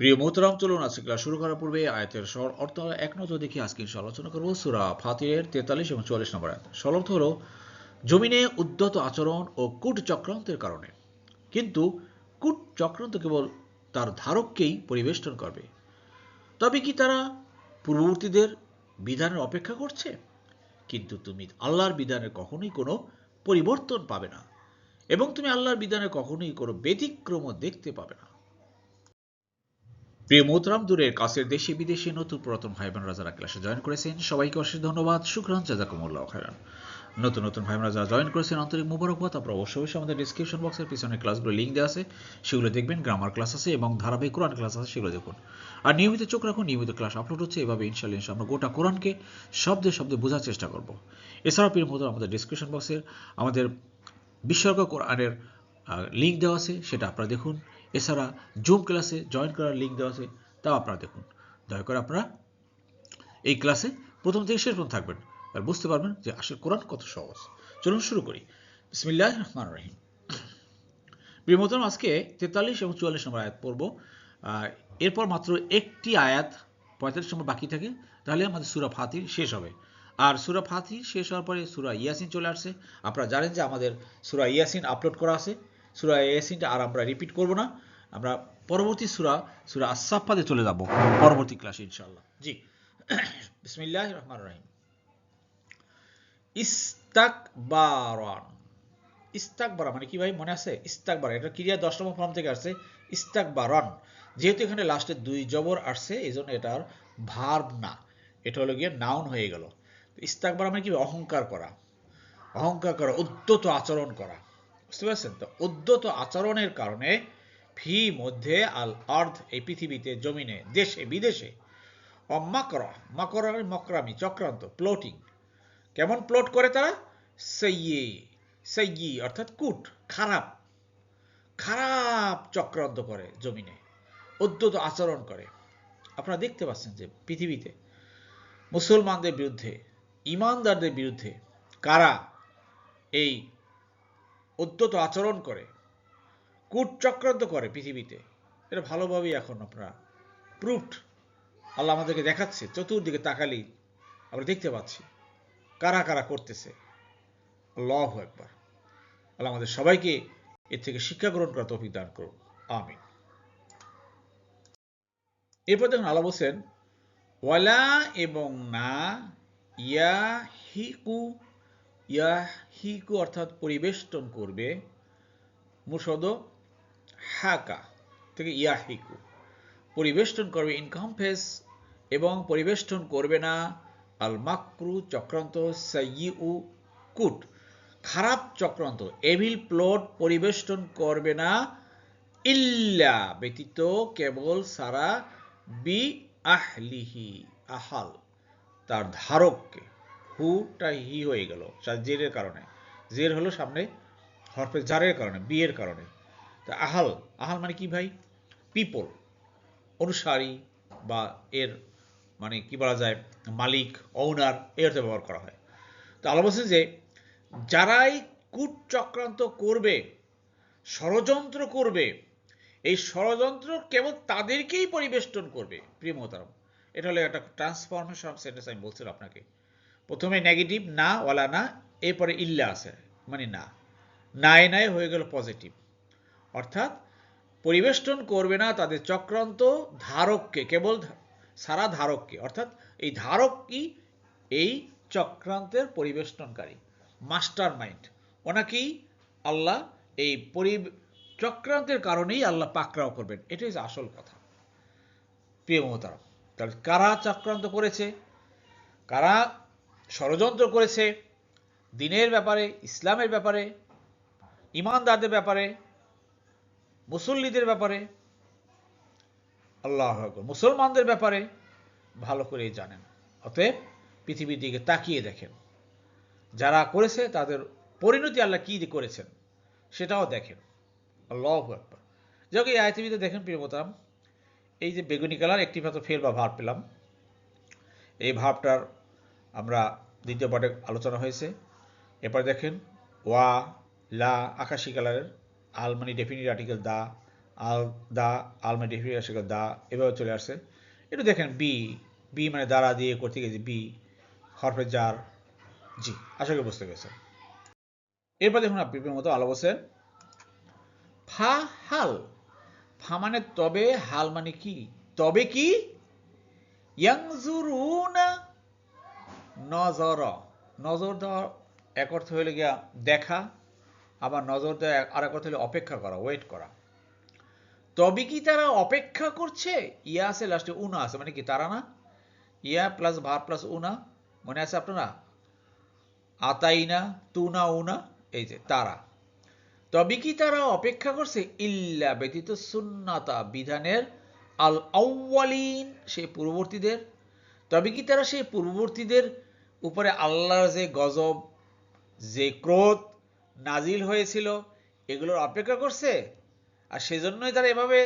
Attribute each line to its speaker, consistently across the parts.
Speaker 1: প্রিয় মোহতরাম, চলুন আজকে ক্লাস শুরু করার পূর্বে আয়াতের সর অর্থ এক নজর দেখি আজকে আলোচনা করব সুরা ফাতিরের তেতাল্লিশ এবং চুয়াল্লিশ নম্বর আয়াত। সলর্থ হল, জমিনে উদ্যত আচরণ ও কূট চক্রান্তের কারণে। কিন্তু কূট চক্রান্ত কেবল তার ধারককেই পরিবেষ্টন করবে। তবে কি তারা পূর্ববর্তীদের বিধানের অপেক্ষা করছে? কিন্তু তুমি আল্লাহর বিধানের কখনোই কোনো পরিবর্তন পাবে না। এবং তুমি আল্লাহর বিধানের কখনোই কোনো ব্যতিক্রম দেখতে পাবে না। প্রিয় দূরের কাছের দেশে বিদেশে নতুন পুরাতন ভাই যারা ক্লাসে জয়েন করেছেন। সবাইকে অশেষ ধন্যবাদ। শুক্রান, জাজাকুমুল্লাহ, খায়রান। নতুন নতুন ভাই বোনরা যারা জয়েন করেছেন। আন্তরিক মুবারকবাদ। আপনারা অবশ্যই আমাদের ডিসক্রিপশন বক্সের পিছনে ক্লাসগুলো লিঙ্ক দেওয়া আছে। সেগুলো দেখবেন গ্রামার ক্লাস আছে এবং ধারাবাহিক কোরআন ক্লাস আছে, সেগুলো দেখুন। আর নিয়মিত চোখ রাখুন, নিয়মিত ক্লাস আপলোড হচ্ছে। এভাবে ইনশাল্লাহ আমরা গোটা কোরআনকে শব্দে শব্দে বোঝার চেষ্টা করব। এছাড়াও প্রিয় আমাদের ডিসক্রিপশন বক্সের আমাদের বিশ্বর্গ কোরআনের লিঙ্ক দেওয়া আছে। সেটা আপনারা দেখুন। এছাড়া জুম ক্লাসে জয়েন করার লিঙ্ক দেওয়া আছে, তাও আপনারা দেখুন। দয়া করে আপনারা এই ক্লাসে প্রথম থেকে শেষ পর্যন্ত থাকবেন আর বুঝতে পারবেন যে আসলে কোরআন কত সহজ। চলুন শুরু করি। বিসমিল্লাহ রহমান রহিম। প্রিয় আজকে তেতাল্লিশ এবং চুয়াল্লিশ নম্বর আয়াত পড়ব। এরপর মাত্র একটি আয়াত পঁয়তাল্লিশ নম্বর বাকি থাকে, তাহলে আমাদের সুরা ফাতির শেষ হবে। আর সুরা ফাতি শেষ হওয়ার পরে সুরা ইয়াসিন চলে আসছে। আপনারা জানেন যে আমাদের সুরা ইয়াসিন আপলোড করা আছে। সুরা ইয়াসিনটা আর আমরা রিপিট করব না। আমরা পরবর্তী সুরা সুরা আসাফাতে চলে যাব, পরবর্তী ক্লাসে ইনশাআল্লাহ। জি। বিসমিল্লাহ রহমান রহিম। ইস্তাকবারান। ইস্তাকবারা মানে কি ভাই? মনে আছে? ইস্তাকবারা। এটা ক্রিয়া দশ নম্বর ফর্ম থেকে আসছে। ইস্তাকবারন। যেহেতু এখানে লাস্টে দুই জবর আসছে এই জন্য এটার ভার্ব না। এটা হলো গিয়ে নাউন হয়ে গেল। ইস্তাকবার মানে কি অহংকার করা। অহংকার করা উদ্যত আচরণ করা। বুঝতে পারছেন? তো উদ্যত আচরণের কারণে ফি মধ্যে আল আর্ধ এই পৃথিবীতে, জমিনে, দেশে, বিদেশে, অমাকর, মাকর, মকরামি, চক্রান্ত, প্লটিং। কেমন প্লট করে তারা? সইয়ে সইয়ি অর্থাৎ কুট, খারাপ। খারাপ চক্রান্ত করে জমিনে, উদ্যত আচরণ করে। আপনারা দেখতে পাচ্ছেন যে পৃথিবীতে মুসলমানদের বিরুদ্ধে, ইমানদারদের বিরুদ্ধে কারা এই উদ্যত আচরণ করে কূট চক্রান্ত করে পৃথিবীতে। এটা ভালোভাবেই এখন আপনারা প্রুফড আল্লাহ আমাদেরকে দেখাচ্ছে, চতুর্দিকে তাকালি আমরা দেখতে পাচ্ছি কারা কারা করতেছে। আল্লাহ একবার আল্লাহ আমাদের সবাইকে এর থেকে শিক্ষা গ্রহণ করা তৌফিক দান করুন। আমিন। এরপর দেখুন আল্লাহ বলছেন, ওয়ালা এবং না ইয়া হিকু ইয়া হিকু অর্থাৎ পরিবেষ্টন করবে মুসদ হাকা থেকে ইয়া হিকু পরিবেষ্টন করবে ইনকামফেস এবং পরিবেষ্টন করবে না আল মাকরু চক্রান্ত সাইউ কুট। খারাপ চক্রান্ত এভিল প্লট পরিবেষ্টন করবে না, ইল্লা ব্যতীত কেবল সারা বি আহলিহি আহাল, তার ধারককে। হুটা হি হয়ে গেল জেরের কারণে। জের হলো সামনে হরফে জারের কারণে, বিয়ের কারণে। তা আহাল আহাল মানে কি ভাই? পিপল অনুসারী বা এর মানে কি বলা যায়? মালিক ওনার এই অর্থে ব্যবহার করা হয়। তো আলো বলছে যে, যারাই কূট চক্রান্ত করবে, ষড়যন্ত্র করবে, এই ষড়যন্ত্র কেবল তাদেরকেই পরিবেষ্টন করবে। প্রিয় মোহতারাম, এটা হলো একটা ট্রান্সফরমেশন অফ সেন্টেন্স আমি বলছিলাম আপনাকে। প্রথমে নেগেটিভ না, ওয়ালা না, এরপরে ইল্লা আছে মানে না। নাই নাই হয়ে গেল পজিটিভ অর্থাৎ পরিবেষ্টন করবে না তাদের চক্রান্ত ধারককে, কেবল সারা ধারককে। অর্থাৎ এই ধারকই এই চক্রান্তের পরিবেষ্টনকারী মাস্টার মাইন্ড ওনাকেই আল্লাহ এই পরি চক্রান্তের কারণেই আল্লাহ পাকড়াও করবেন। এটাই আসল কথা। প্রিয় মহতারাম তাহলে কারা চক্রান্ত করেছে? কারা ষড়যন্ত্র করেছে দিনের ব্যাপারে, ইসলামের ব্যাপারে, ইমানদারদের ব্যাপারে, মুসল্লিদের ব্যাপারে। আল্লাহ মুসলমানদের ব্যাপারে ভালো করেই জানেন। অতএব পৃথিবীর দিকে তাকিয়ে দেখেন। যারা করেছে তাদের পরিণতি আল্লাহ কী করেছেন সেটাও দেখেন। আল্লাহ একবার যাক এই আয়তিবিতে দেখেন প্রিয়মতাম এই যে বেগুনি কালার, একটি মাত্র ফেল বা ভাব পেলাম। এই ভাবটার আমরা দ্বিতীয় পাঠে আলোচনা হয়েছে। এরপর দেখেন, ওয়া, লা, আকাশি কালারের আল মানে ডেফিনিট আর্টিকেল দা, আল দা আল মানে ডেফিনিট আর্টিকেল দা, এভাবে চলে আসছে। একটু দেখেন, বি বি মানে দ্বারা দিয়ে করতে গেছে, বি হরফে জার, জি, আশা করি বুঝতে পেরেছেন। এরপর দেখুন আপনি মতো আলো বসে। ফা, হাল। ফা মানে তবে, হাল মানে কি? তবে কি? ইয়াংজুরুনা নজর। নজর দেওয়া এক অর্থ হইলে গিয়া দেখা, আবার নজর দেওয়া আর এক অর্থ হলে অপেক্ষা করা ওয়েট করা। তবে কি তারা অপেক্ষা করছে? ইয়া আছে লাস্টে উনা আছে মানে কি তারা না? ইয়া প্লাস ভার প্লাস উনা, মনে আছে আপনারা? আতাইনা, তুনা, উনা, এই যে তারা। তবে কি তারা অপেক্ষা করছে? ইল্লা ব্যতীত সুন্নাতা, বিধানের আল আউ্বালিন সেই পূর্ববর্তীদের। তবে কি তারা সেই পূর্ববর্তীদের উপরে আল্লাহর যে গজব, যে ক্রোধ নাজিল হয়েছিল, এগুলোর অপেক্ষা করছে। আর সেজন্যই তারা এভাবে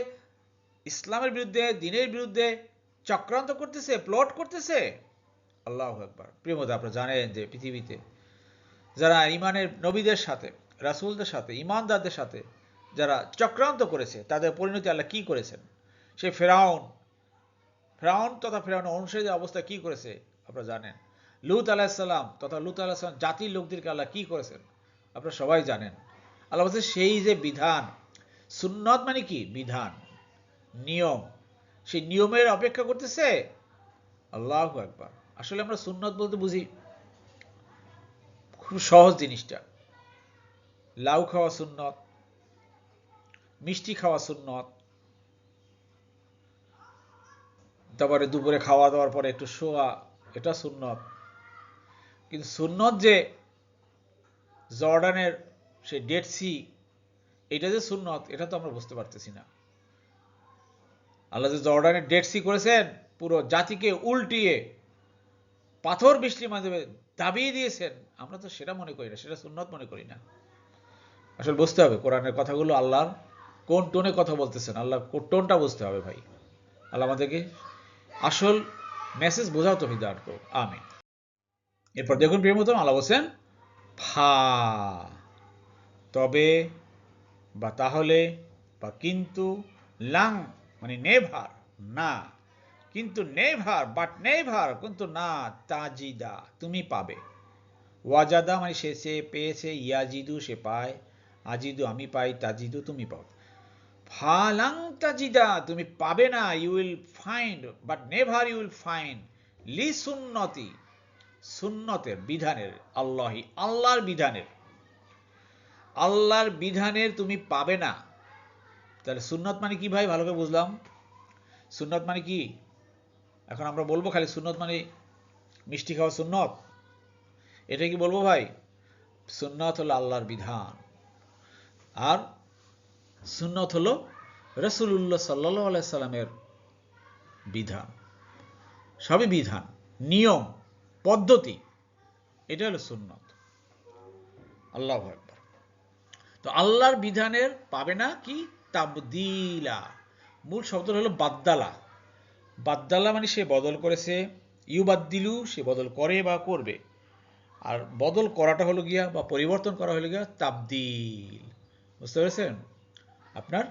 Speaker 1: ইসলামের বিরুদ্ধে, দিনের বিরুদ্ধে চক্রান্ত করতেছে, প্লট করতেছে। আল্লাহ একবার প্রিয়মতা আপনারা জানেন যে পৃথিবীতে যারা ইমানের নবীদের সাথে, রাসুলদের সাথে ইমানদারদের সাথে যারা চক্রান্ত করেছে, তাদের পরিণতি আল্লাহ কি করেছেন? সে ফেরাউন ফেরাউন তথা ফেরাউন অনুসারীদের অবস্থা কি করেছে, আপনারা জানেন। লুত আলাহিসাল্লাম তথা লুত আলাহিসাল্লাম জাতির লোকদেরকে আল্লাহ কি করেছেন? আপনারা সবাই জানেন। আল্লাহ বলছে সেই যে বিধান, সুন্নত মানে কি? বিধান, নিয়ম। সেই নিয়মের অপেক্ষা করতেছে আল্লাহ একবার আসলে আমরা সুন্নত বলতে বুঝি খুব সহজ জিনিসটা। লাউ খাওয়া সুন্নত, মিষ্টি খাওয়া সুন্নত, তারপরে দুপুরে খাওয়া দাওয়ার পরে একটু শোয়া, এটা সুন্নত। কিন্তু সুন্নত যে জর্ডানের সেই ডেড সি, এটা যে সুন্নত, এটা তো আমরা বুঝতে পারতেছি না। আল্লাহ যে জর্ডানের ডেড সি করেছেন, পুরো জাতিকে উল্টিয়ে পাথর বৃষ্টির মাধ্যমে দাবিয়ে দিয়েছেন, আমরা তো সেটা মনে করি না, সেটা সুন্নত মনে করি না। আসলে বুঝতে হবে, কোরআনের কথাগুলো আল্লাহর কোন টোনে কথা বলতেছেন আল্লাহ কোন টোনটা বুঝতে হবে ভাই। আল্লাহ আমাদেরকে আসল মেসেজ বোঝাও তুমি, দাঁড় করো আমি এরপর দেখুন প্রিয় মতন আল্লাহ বলছেন ফা তবে, বা তাহলে, বা কিন্তু লাং মানে নেভার, না। কিন্তু নেভার বাট নেভার, কিন্তু না, তাজিদা, তুমি পাবে। ওয়াজাদা মানে সে সে পেয়েছে, ইয়াজিদু সে পায়, আজিদু আমি পাই, তাজিদু তুমি পাও। ফালাং তাজিদা, তুমি পাবে না, you will find but never you will find, লি সুন্নতি। সুন্নতের বিধানের, আল্লাহি, আল্লাহর বিধানের। আল্লাহর বিধানের তুমি পাবে না। তাহলে সুন্নত মানে কি ভাই? ভালো করে বুঝলাম। সুন্নত মানে কি? এখন আমরা বলব খালি সুন্নত মানে মিষ্টি খাওয়া সুন্নত? এটা কি বলব ভাই? সুন্নত হলো আল্লাহর বিধান। আর সুন্নত হলো রসুল্লাহ সাল্লাহ সাল্লামের বিধান। সবই বিধান, নিয়ম। পদ্ধতি, এটা হলো সুন্নত। আল্লাহ তো আল্লাহর বিধানের পাবে না কি? তাবদিলা। মূল শব্দ হলো বাদ্দালা। বাদ্দালা মানে সে বদল করেছে, ইউবাদ্দিলু, সে বদল করে বা করবে। আর বদল করাটা হলো গিয়া বা পরিবর্তন করা হলো গিয়া তাবদিল। বুঝতে পেরেছেন? আপনার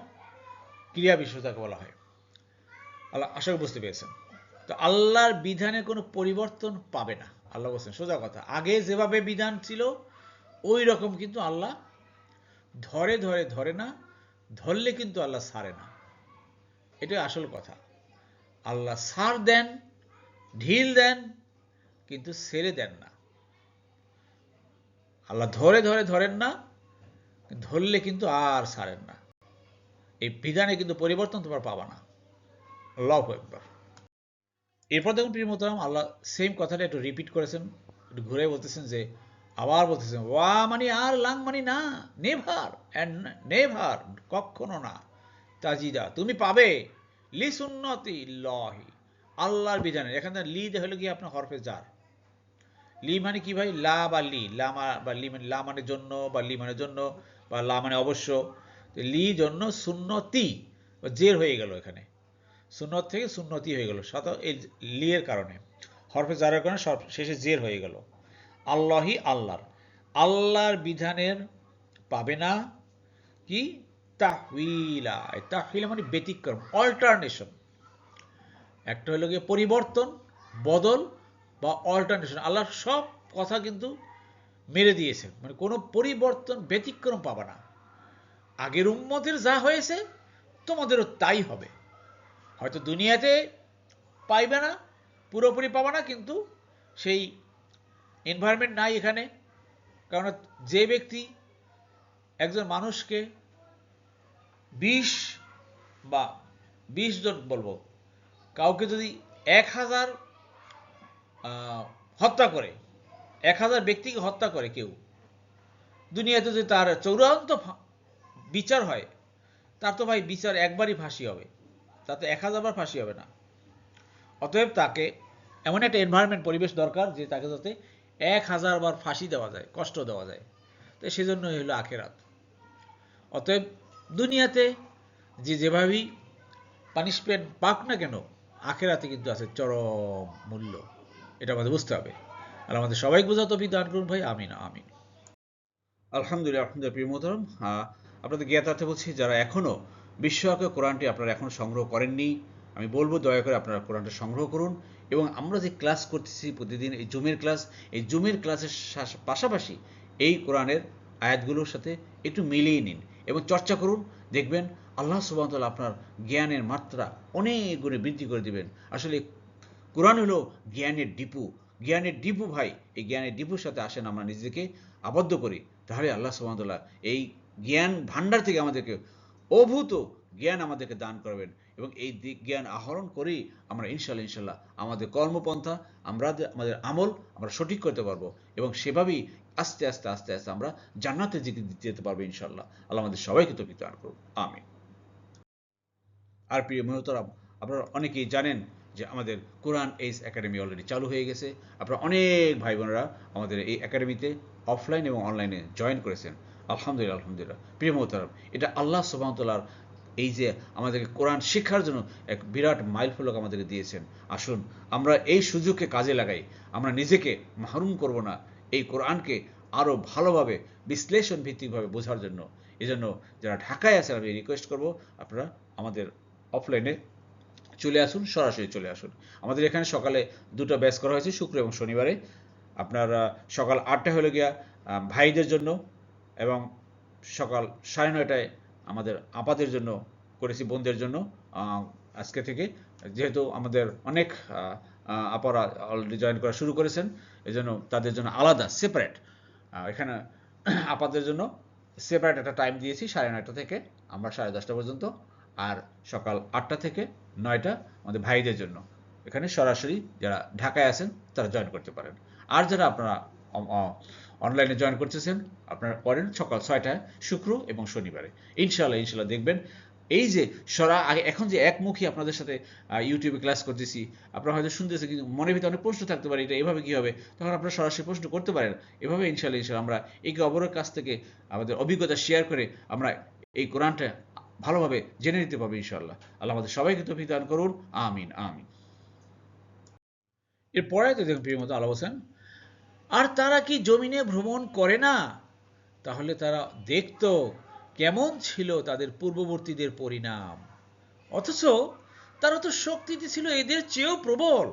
Speaker 1: ক্রিয়া বিশ্বতাকে বলা হয়। আল্লাহ, আশা করি বুঝতে পেরেছেন। তো আল্লাহর বিধানে কোনো পরিবর্তন পাবে না। আল্লাহ বলছেন, সোজা কথা, আগে যেভাবে বিধান ছিল, ওই রকম কিন্তু আল্লাহ ধরে ধরে ধরে না, ধরলে কিন্তু আল্লাহ সারে না। এটাই আসল কথা। আল্লাহ সার দেন, ঢিল দেন, কিন্তু সেরে দেন না। আল্লাহ ধরে ধরে ধরেন না, ধরলে কিন্তু আর সারেন না। এই বিধানে কিন্তু পরিবর্তন তোমার পাবা না। আল্লাহ একবার এরপর দেখুন প্রিয় মোতারাম আল্লাহ সেম কথাটা একটু রিপিট করেছেন, একটু ঘুরে বলতেছেন যে, আবার বলতেছেন, ওয়া মানে আর, লাং মানে না, নেভার অ্যান্ড নেভার, কখনো না, তাজিদা, তুমি পাবে, লি সুন্নতি লহি আল্লাহর বিধানে। এখানে লি হলো কি আপনার হরফে জার। লি মানে কি ভাই? লা বা লি লামা বা লি মানে লা মানে জন্য, বা লি মানে জন্য, বা লা মানে অবশ্য। লি জন্য সুন্নতি, জের হয়ে গেল এখানে। সুন্নত থেকে সুন্নতি হয়ে গেল। শত এই লি এর কারণে। হরফে জারের কারণে সব শেষে জের হয়ে গেল। আল্লাহি আল্লাহর। আল্লাহর বিধানের পাবে না কি? তাহউইলা তাহউইলা মানে ব্যতিক্রম অল্টারনেশন একটা হলো গিয়ে পরিবর্তন, বদল বা অল্টারনেশন আল্লাহর সব কথা কিন্তু মেরে দিয়েছে মানে কোনো পরিবর্তন, ব্যতিক্রম পাবে না। আগের উম্মতের যা হয়েছে, তোমাদেরও তাই হবে। হয়তো দুনিয়াতে পাইবে না, পুরোপুরি পাবে না, কিন্তু সেই এনভায়রনমেন্ট নাই এখানে। কারণ যে ব্যক্তি একজন মানুষকে বিশ বা বিশ জন বলব, কাউকে যদি এক হাজার হত্যা করে, এক হাজার ব্যক্তিকে হত্যা করে কেউ, দুনিয়াতে যদি তার চূড়ান্ত বিচার হয়, তার তো ভাই বিচার একবারই ফাঁসি হবে। তাতে এক হাজারবার ফাঁসি হবে না। অতএব তাকে এমন একটা এনভায়রনমেন্ট পরিবেশ দরকার যে তাকে যাতে এক হাজার বার ফাঁসি দেওয়া যায়, কষ্ট দেওয়া যায়। তো সেজন্যই হলো আখেরাত। অতএব দুনিয়াতে যে যেভাবেই পানিশমেন্ট পাক না কেন, আখেরাতে কিন্তু আছে চরম মূল্য। এটা আমাদের বুঝতে হবে। আর আমাদের সবাই বোঝা তো দান করুন ভাই। আমিন আমিন। আলহামদুলিল্লাহ আলহামদুলিল্লাহ, প্রিয় মোহতরম। আপনাদের জ্ঞাতার্থে বলছি, যারা এখনও বিশ্বকে কোরআনটি আপনারা এখন সংগ্রহ করেননি। আমি বলব দয়া করে আপনারা কোরআনটা সংগ্রহ করুন এবং আমরা যে ক্লাস করতেছি প্রতিদিন, এই জুমের ক্লাস, এই জুমের ক্লাসের পাশাপাশি এই কোরআনের আয়াতগুলোর সাথে একটু মিলিয়ে নিন এবং চর্চা করুন। দেখবেন আল্লাহ সুবাহতাল্লাহ আপনার জ্ঞানের মাত্রা অনেক গুণে বৃদ্ধি করে দিবেন। আসলে কোরআন হলো জ্ঞানের ডিপু। জ্ঞানের ডিপু ভাই, এই জ্ঞানের ডিপুর সাথে আসেন আমরা নিজেকে আবদ্ধ করি। তাহলে আল্লাহ সুবাহতাল্লাহ এই জ্ঞান ভাণ্ডার থেকে আমাদেরকে অভূত জ্ঞান আমাদেরকে দান করবেন এবং এই দিক জ্ঞান আহরণ করেই আমরা ইনশাল্লাহ ইনশাল্লাহ আমাদের কর্মপন্থা, আমরা আমাদের আমল আমরা সঠিক করতে পারব এবং সেভাবেই আস্তে আস্তে আস্তে আস্তে আমরা জান্নাতে যেতে পারব ইনশাল্লাহ আল্লাহ আমাদের সবাইকে তো দান করুন আমিন। আর প্রিয় মেহতরাম, আপনারা অনেকেই জানেন যে আমাদের কোরআন এইস একাডেমি অলরেডি চালু হয়ে গেছে। আপনারা অনেক ভাই বোনেরা আমাদের এই একাডেমিতে অফলাইন এবং অনলাইনে জয়েন করেছেন। আলহামদুলিল্লাহ আলহামদুলিল্লাহ। প্রিয় মোহতারাম, এটা আল্লাহ সুবাহতাল্লার এই যে আমাদেরকে কোরআন শিক্ষার জন্য এক বিরাট মাইলফলক আমাদেরকে দিয়েছেন। আসুন, আমরা এই সুযোগকে কাজে লাগাই। আমরা নিজেকে মাহরুম করব না এই কোরআনকে আরও ভালোভাবে বিশ্লেষণ ভিত্তিকভাবে বোঝার জন্য। এজন্য যারা ঢাকায় আছেন, আমি রিকোয়েস্ট করব, আপনারা আমাদের অফলাইনে চলে আসুন, সরাসরি চলে আসুন। আমাদের এখানে সকালে দুটো ব্যাচ করা হয়েছে, শুক্র এবং শনিবারে। আপনারা সকাল আটটা হলে গিয়া ভাইদের জন্য এবং সকাল সাড়ে নয়টায় আমাদের আপাদের জন্য করেছি বোনদের জন্য আজকে থেকে। যেহেতু আমাদের অনেক আপারা অলরেডি জয়েন করা শুরু করেছেন, এজন্য তাদের জন্য আলাদা সেপারেট এখানে আপাদের জন্য সেপারেট একটা টাইম দিয়েছি, সাড়ে নয়টা থেকে আমরা সাড়ে দশটা পর্যন্ত, আর সকাল আটটা থেকে নয়টা আমাদের ভাইদের জন্য। এখানে সরাসরি যারা ঢাকায় আছেন, তারা জয়েন করতে পারেন। আর যারা আপনারা অনলাইনে জয়েন করতেছেন। আপনারা করেন সকাল ছয়টায় শুক্র এবং শনিবারে। ইনশাল্লাহ ইনশাল্লাহ দেখবেন। এই যে সরা, আগে এখন যে একমুখী আপনাদের সাথে ইউটিউবে ক্লাস করতেছি, আপনারা হয়তো শুনতেছে কিন্তু মনের ভিতরে অনেক প্রশ্ন থাকতে পারে, এটা এভাবে কি হবে? তখন আপনারা সরাসরি প্রশ্ন করতে পারেন। এভাবে ইনশাল্লাহ ইনশাল্লাহ আমরা একে অপরের কাছ থেকে আমাদের অভিজ্ঞতা শেয়ার করে আমরা এই কোরআনটা ভালোভাবে জেনে নিতে পারব ইনশাল্লাহ আল্লাহ আমাদের সবাইকে তৌফিক দান করুন। আমিন আমিন। এরপরে তো দেখুন, প্রিয় মতো আল্লাহ বলছেন আর তারা কি জমিনে ভ্রমণ করে না? তাহলে তারা দেখতো কেমন ছিল তাদের পূর্ববর্তীদের পরিণাম। অথচ তারা তো শক্তিতে ছিল, এদের চেয়েও প্রবল।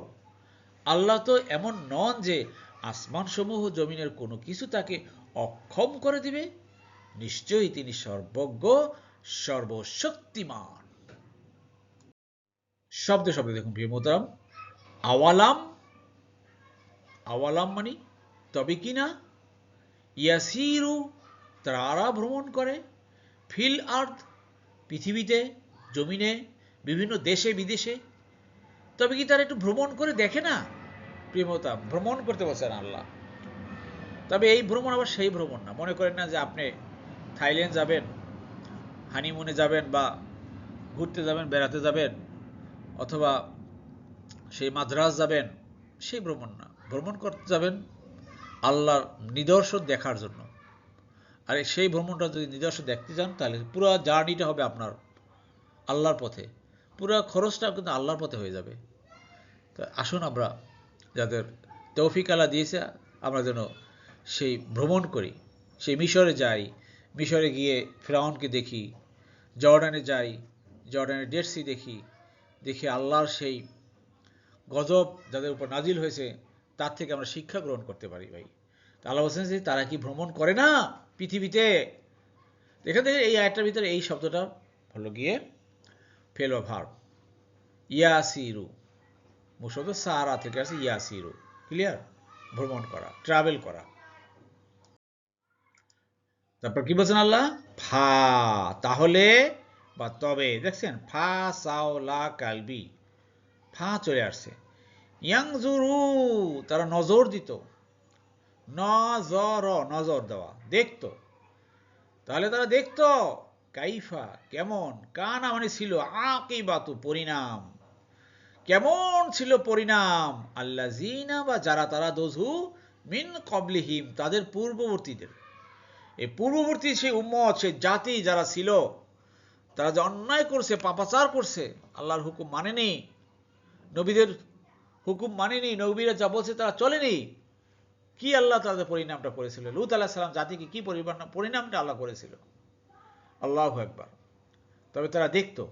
Speaker 1: আল্লাহ তো এমন নন যে আসমানসমূহ জমিনের কোনো কিছু তাকে অক্ষম করে দিবে। নিশ্চয়ই তিনি সর্বজ্ঞ, সর্বশক্তিমান। শব্দ শব্দ দেখুন প্রিয় মোহতারাম। আওয়ালাম। আওয়ালাম মানে তবে কি না? ইয়াসিরু তারা ভ্রমণ করে। ফিল আর্থ, পৃথিবীতে, জমিনে, বিভিন্ন দেশে, বিদেশে। তবে কি তারা একটু ভ্রমণ করে দেখে না? প্রিয়মতা, ভ্রমণ করতে বলছেন আল্লাহ। তবে এই ভ্রমণ আবার সেই ভ্রমণ না। মনে করেন না যে আপনি থাইল্যান্ড যাবেন, হানিমুনে যাবেন বা ঘুরতে যাবেন, বেড়াতে যাবেন, অথবা সেই মাদ্রাস যাবেন, সেই ভ্রমণ না। ভ্রমণ করতে যাবেন আল্লাহর নিদর্শন দেখার জন্য। আর সেই ভ্রমণটা যদি নিদর্শন দেখতে চান, তাহলে পুরো জার্নিটা হবে আপনার আল্লাহর পথে। পুরো খরচটা কিন্তু আল্লাহর পথে হয়ে যাবে। তা আসুন আমরা যাদের তৌফিক আল্লাহ দিয়েছে, আমরা যেন সেই ভ্রমণ করি। সেই মিশরে যাই, মিশরে গিয়ে ফ্রাউনকে দেখি, জর্ডানে যাই, জর্ডানের ডেড সি দেখি দেখি আল্লাহর সেই গজব যাদের উপর নাজিল হয়েছে তার থেকে আমরা শিক্ষা গ্রহণ করতে পারি ভাই। আল্লাহ বলছেন যে তারা কি ভ্রমণ করে না পৃথিবীতে? এখান থেকে এই আয়টার ভিতরে এই শব্দটা হলো গিয়ে ফেলো ভার ইয়াসিরু। মুসদ সারা থেকে আছে ইয়াসিরু। ক্লিয়ার ভ্রমণ করা ট্রাভেল করা। তারপর কি বলছেন আল্লাহ? ফা, তাহলে বা তবে, দেখছেন, ফা, সাও, লা কালবি ফা চলে আসছে। ইয়াংজুরু, তারা নজর দিত। নজর নজর দেওয়া। দেখতো। তাহলে তারা দেখতো, কাইফা কেমন? কানা মানে ছিল আকিবাতু, পরিণাম। কেমন ছিল পরিণাম? আল্লাহ জিনা বা যারা তারা দোজু মিন কবলিহিম তাদের পূর্ববর্তীদের। এই পূর্ববর্তী সেই উম্মত সেই জাতি যারা ছিল, তারা যে অন্যায় করছে, পাপাচার করছে, আল্লাহর হুকুম মানেনি। নবীদের হুকুম মানেনি, নবীরা যা বলছে তারা চলেনি। কি আল্লাহ তাদের পরিণামটা করেছিল? লুত আল্লাহ সাল্লাম জাতিকে কি পরিণামটা আল্লাহ করেছিল? আল্লাহ একবার তবে তারা দেখতো,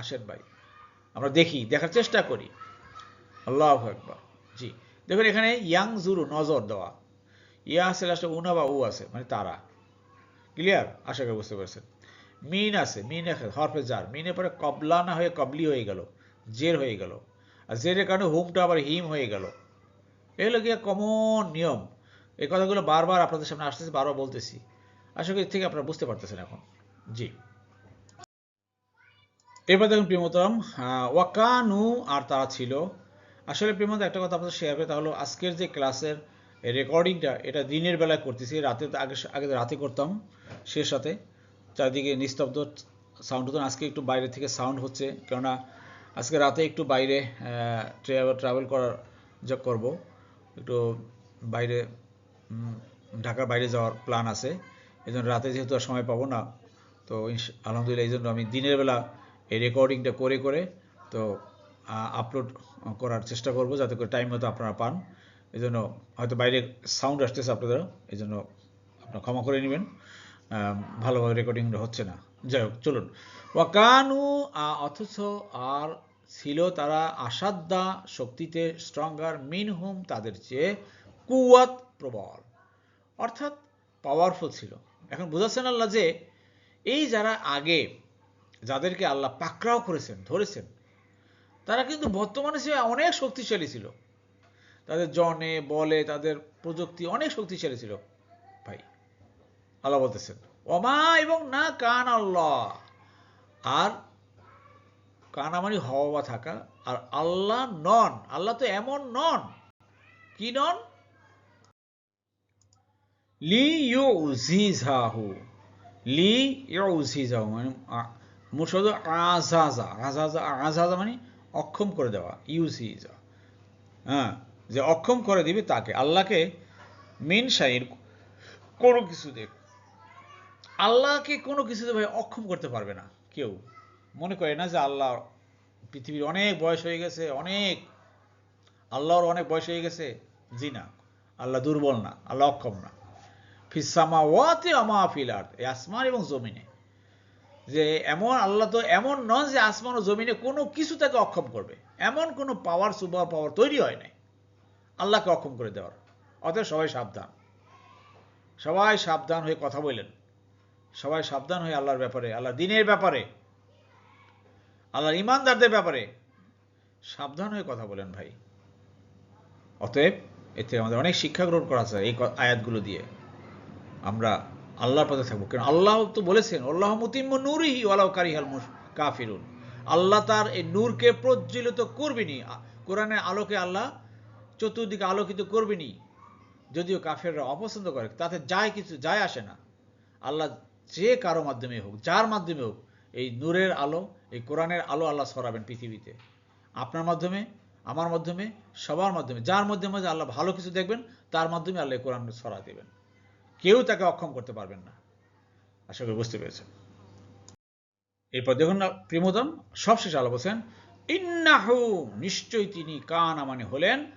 Speaker 1: আসেন ভাই, আমরা দেখি, দেখার চেষ্টা করি। আল্লাহ একবার জি, দেখুন এখানে ইয়াং জুরু নজর দেওয়া। ইয়া আছে লাস্টে উনা বা উ আছে মানে তারা। ক্লিয়ার? আশা করি বুঝতে পারছেন। মিন আছে, মিন হরফে জার। মিনে পরে কবলা না হয়ে কবলি হয়ে গেল, জের হয়ে গেল। আর জেরের কারণে হুমটা আবার হিম হয়ে গেল। এগুলো গিয়ে কমন নিয়ম। এই কথাগুলো বারবার আপনাদের সামনে আসতেছে, বারবার বলতেছি। আশা করি থেকে আপনারা বুঝতে পারতেছেন এখন। জি। এরপর দেখুন প্রিয়মতম ওয়াকানু আর তারা ছিল। আসলে প্রিয়মত একটা কথা আপনাদের শেয়ার করে তাহলে আজকের যে ক্লাসের রেকর্ডিংটা এটা দিনের বেলায় করতেছি, রাতে আগে আগে রাতে করতাম, শেষ সাথে চারদিকে নিস্তব্ধ সাউন্ড হতো আজকে একটু বাইরে থেকে সাউন্ড হচ্ছে, কেননা আজকে রাতে একটু বাইরে ট্রাভেল করার যা করব। একটু বাইরে ঢাকার বাইরে যাওয়ার প্ল্যান আছে। এই জন্য রাতে যেহেতু আর সময় পাবো না, তো আলহামদুলিল্লাহ, এই জন্য আমি দিনের বেলা এই রেকর্ডিংটা করে করে, তো আপলোড করার চেষ্টা করব যাতে করে টাইম মতো আপনারা পান। এই জন্য হয়তো বাইরে সাউন্ড আসতেছে আপনাদের, এই জন্য আপনারা ক্ষমা করে নেবেন। ভালোভাবে রেকর্ডিংটা হচ্ছে না। যাই হোক, চলুন। ওয়াকানু অথচ আর ছিল তারা আসাদ্দা শক্তিতে স্ট্রঙ্গার মিন হোম তাদের চেয়ে কুয়াত প্রবল। অর্থাৎ পাওয়ারফুল ছিল। এখন বুঝাচ্ছেন আল্লাহ যে, এই যারা আগে যাদেরকে আল্লাহ পাকড়াও করেছেন, ধরেছেন, তারা কিন্তু বর্তমানে সে অনেক শক্তিশালী ছিল। তাদের জনে, বলে, তাদের প্রযুক্তি অনেক শক্তিশালী ছিল। ভাই, আল্লাহ বলতেছেন। অমা এবং না কান আল্লাহ। আর কানামানি হওয়া বা থাকা। আর আল্লাহ নন। আল্লাহ তো এমন নন। কি নন? লি ইউজিজাহু লি ইউজিজাহু মানে মুর্শদ আজাজা। আজাজা আজাজা মানে অক্ষম করে দেওয়া। ইউ ইউজিজা। হ্যাঁ যে অক্ষম করে দিবে তাকে। আল্লাহকে মেন শাহির কোনো কিছু দেখ আল্লাহকে কোনো কিছুতে ভাই অক্ষম করতে পারবে না। কেউ। মনে করে না যে আল্লাহ পৃথিবীর অনেক বয়স হয়ে গেছে, অনেক আল্লাহর অনেক বয়স হয়ে গেছে। জি না। আল্লাহ দুর্বল না, আল্লাহ অক্ষম না। ফিসামা ওয়াতে আমা ফিল এই আসমান এবং জমিনে। যে এমন, আল্লাহ তো এমন নন যে আসমান ও জমিনে কোনো কিছু তাকে অক্ষম করবে। এমন কোনো পাওয়ার সুপার পাওয়ার তৈরি হয় নাই। আল্লাহকে অক্ষম করে দেওয়ার। অতএব সবাই সাবধান। সবাই সাবধান হয়ে কথা বললেন। সবাই সাবধান হয়ে আল্লাহর ব্যাপারে আল্লাহ দিনের ব্যাপারে, আল্লাহর ইমানদারদের ব্যাপারে সাবধান হয়ে কথা বলেন ভাই। অতএব এতে আমাদের অনেক শিক্ষা গ্রহণ করা যায় এই আয়াতগুলো দিয়ে। আমরা আল্লাহর পথে থাকব। কেন? আল্লাহ তো বলেছেন, আল্লাহ মুতিম্ম নুরিহি ওয়ালাউ কারিহাল কাফিরুন। আল্লাহ তার এই নূরকে প্রজ্বলিত করবেনি। কোরআনে আলোকে আল্লাহ চতুর্দিকে আলোকিত করবেনি। যদিও কাফেররা অপছন্দ করে, তাতে যায় কিছু, যায় আসে না। আল্লাহ যে কারও মাধ্যমে হোক, যার মাধ্যমে হোক, এই নূরের আলো, এই কোরআনের আলো আল্লাহ সরাবেন পৃথিবীতে। আপনার মাধ্যমে, আমার মাধ্যমে, সবার মাধ্যমে, যার মাধ্যমে আল্লাহ ভালো কিছু দেখবেন, তার মাধ্যমে আল্লাহ কোরআন ছড়া দেবেন। কেউ তাকে অক্ষম করতে পারবেন না। আশা করি বুঝতে পেরেছেন। এরপর দেখুন না প্রিমোদন সবশেষে আল্লাহ বলছেন, ইন্নাহু নিশ্চয়ই তিনি কানা মানে হলেন,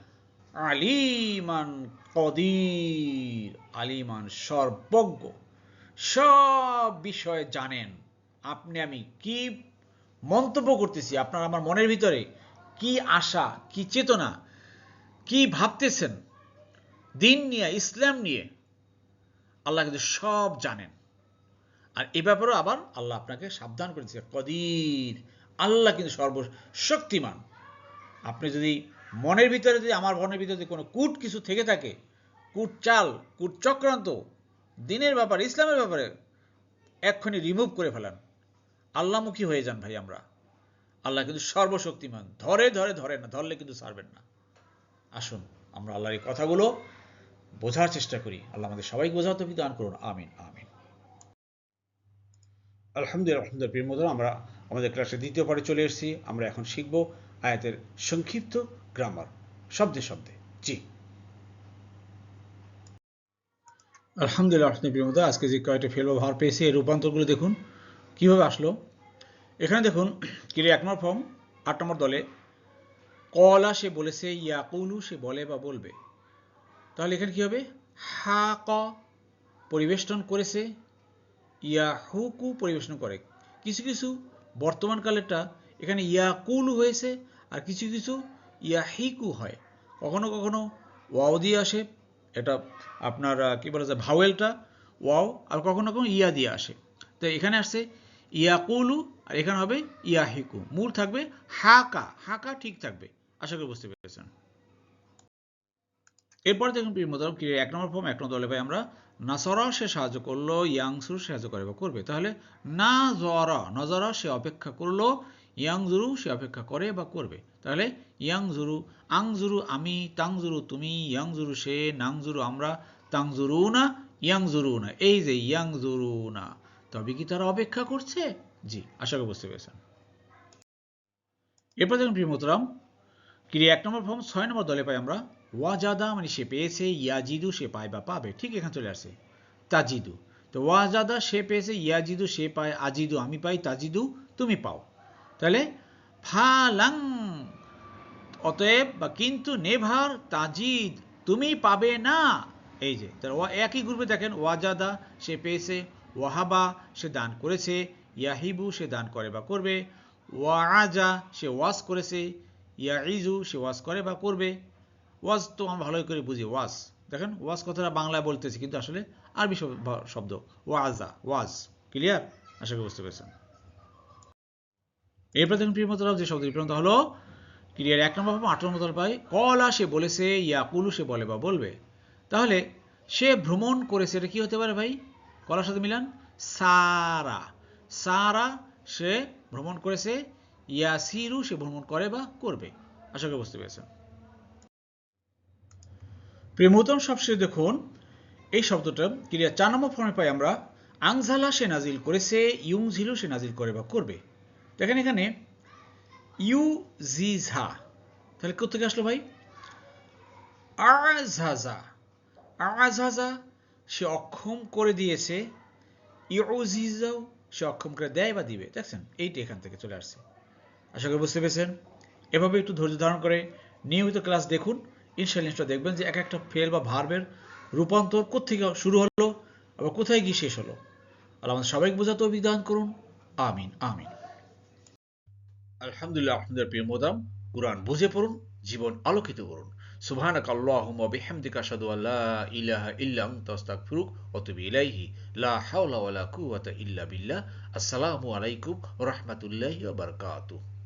Speaker 1: আলিমান কদির আলিমান সর্বজ্ঞ। সব বিষয়ে জানেন। আপনি আমি কি মন্তব্য করতেছি? আপনার আমার মনের ভিতরে কি আশা, কি চেতনা, কি ভাবতেছেন? দিন নিয়ে, ইসলাম নিয়ে আল্লাহ কিন্তু সব জানেন। আর এ ব্যাপারেও আবার আল্লাহ আপনাকে সাবধান করেছে। কদির আল্লাহ কিন্তু সর্বশক্তিমান। আপনি যদি মনের ভিতরে যদি, আমার মনের ভিতরে যদি কোনো কূট কিছু থেকে থাকে, কূট চাল, কূট চক্রান্ত দিনের ব্যাপারে, ইসলামের ব্যাপারে এক্ষুনি রিমুভ করে ফেলান। আল্লাহমুখী হয়ে যান ভাই আমরা। আল্লাহ কিন্তু সর্বশক্তিমান। ধরে ধরে ধরে না, ধরলে কিন্তু ছাড়বেন না। আসুন, আমরা আল্লাহর এই কথাগুলো বোঝার চেষ্টা করি। আল্লাহ আমাদের সবাই বোঝার তো দান করুন। আমিন আমিন। আলহামদুলিল্লাহ আলহামদুলিল্লাহ, প্রিয় মতো আমরা আমাদের ক্লাসের দ্বিতীয় পারে চলে এসেছি। আমরা এখন শিখব আয়াতের সংক্ষিপ্ত গ্রামার শব্দে শব্দে। জি। আলহামদুলিল্লাহ, আপনি প্রিয় মতো আজকে যে কয়েকটা ফেল ভার পেয়েছি, এই রূপান্তরগুলো দেখুন, কীভাবে আসলো। এখানে দেখুন কিরে এক নম্বর ফর্ম আট নম্বর দলে, কলা সে বলেছে, ইয়াকুলু সে বলে বা বলবে। তাহলে এখানে কী হবে? হা ক পরিবেষ্টন করেছে, ইয়াহুকু পরিবেশন করে। কিছু কিছু বর্তমানকালেরটা এখানে ইয়া ইয়াকুলু হয়েছে, আর কিছু কিছু ইয়া ইয়াহিকু হয়। কখনো কখনো ওয়াও দিয়ে আসে এটা আপনার কি বলা যায় ভাওয়েলটা, ওয়াও, আর কখনো কখনো ইয়া দিয়ে আসে। তো এখানে আসছে, ইয়াকুলু, আর এখানে হবে ইয়াহিকু। মূল থাকবে হাকা হাকা ঠিক থাকবে। আশা করি বুঝতে পেরেছেন। এরপর দেখুন প্রিয় মোতারম কি, এক নম্বর ফর্ম এক নম্বর দলে ভাই আমরা নাসরা সে সাহায্য করল ইয়াংসুর সাহায্য করে বা করবে। তাহলে না জরা নজরা সে অপেক্ষা করল ইয়াংজুরু, সে অপেক্ষা করে বা করবে। তাহলে ইয়াংজুরু, আংজুরু আমি, তাংজুরু তুমি, ইয়াংজুরু সে, নাংজুরু আমরা, তাংজুরু না, ইয়াংজুরু না। এই যে ইয়াংজুরু না। তবে কি তারা অপেক্ষা করছে? জি, আশা করি বুঝতে পেরেছেন। এরপর দেখুন প্রিয় মোতরাম ক্রিয়া এক নম্বর ফর্ম, ছয় নম্বর দলে পাই আমরা, ওয়াজাদা মানে সে পেয়েছে, ইয়াজিদু সে পায় বা পাবে। ঠিক এখানে চলে আসছে, তাজিদু। তো ওয়াজাদা সে পেয়েছে, ইয়াজিদু সে পায়, আজিদু আমি পাই, তাজিদু তুমি পাও। তাহলে, ফালাং, অতএব বা কিন্তু নেভার তাজিদ, তুমি পাবে না। এই যে তার একই গ্রুপে দেখেন, ওয়াজাদা, সে পেয়েছে, ওয়াহাবা, সে দান করেছে, ইয়াহিবু, সে দান করে বা করবে ওয়াজা সে ওয়াজ করেছে ইয়াইজু সে ওয়াজ করে বা করবে। ওয়াজ তো আমরা ভালোই করে বুঝি, ওয়াজ। দেখেন, ওয়াজ কথাটা বাংলায় বলতেছি, কিন্তু আসলে আরবি শব্দ, ওয়াজা, ওয়াজ। ক্লিয়ার? আশা করি বুঝতে পেরেছেন। এরপর দেখুন মতলাভ যে শব্দ প্রিয় হলো, ক্রিয়ার এক নম্বর আট নম্বর পাই কলা সে বলেছে ইয়াকুলু সে বলে বা বলবে। তাহলে সে ভ্রমণ করেছে, এটা কি হতে পারে ভাই? কলার সাথে মিলান। সারা। সারা সে ভ্রমণ করেছে ইয়াসিরু সে ভ্রমণ করে বা করবে। আশা করি বুঝতে পেরেছেন। প্রেমতম সবশেষে দেখুন, এই শব্দটা ক্রিয়া চার নম্বর ফর্মে পাই আমরা, আংঝালা সে নাজিল করেছে ইউংঝিলু সে নাজিল করে বা করবে। দেখেন এখানে, ইউ জি ঝা। তাহলে কোথেকে আসলো ভাই? আঝাজা সে অক্ষম করে দিয়েছে ইউজিজাও সে অক্ষম করে দেয় বা দিবে। দেখছেন, এইটা এখান থেকে চলে আসছে। আশা করি বুঝতে পেরেছেন? এভাবে একটু ধৈর্য ধারণ করে নিয়মিত ক্লাস দেখুন। ইনশাল্লাহ দেখবেন যে এক একটা ফেল বা ভার্বের রূপান্তর কোথেকে শুরু হলো, আবার কোথায় গিয়ে শেষ হলো। আল্লাহ আমাদের সবাইকে বোঝাতে অভিধান করুন। আমিন আমিন। আলহামদুলিল্লাহ আপনাদের প্রিয় মোদাম, কোরআন বুঝে পড়ুন, জীবন আলোকিত করুন। সুবহানাক আল্লাহুম্মা বিহামদিকা আশহাদু আল্লা ইলাহা ইল্লা আনতা, আস্তাগফিরুক ওয়া আতুবু ইলাইহি। লা হাওলা ওয়ালা কুওয়াতা ইল্লা বিল্লাহ। আসসালামু আলাইকুম ওয়া রাহমাতুল্লাহি ওয়া বারাকাতুহু।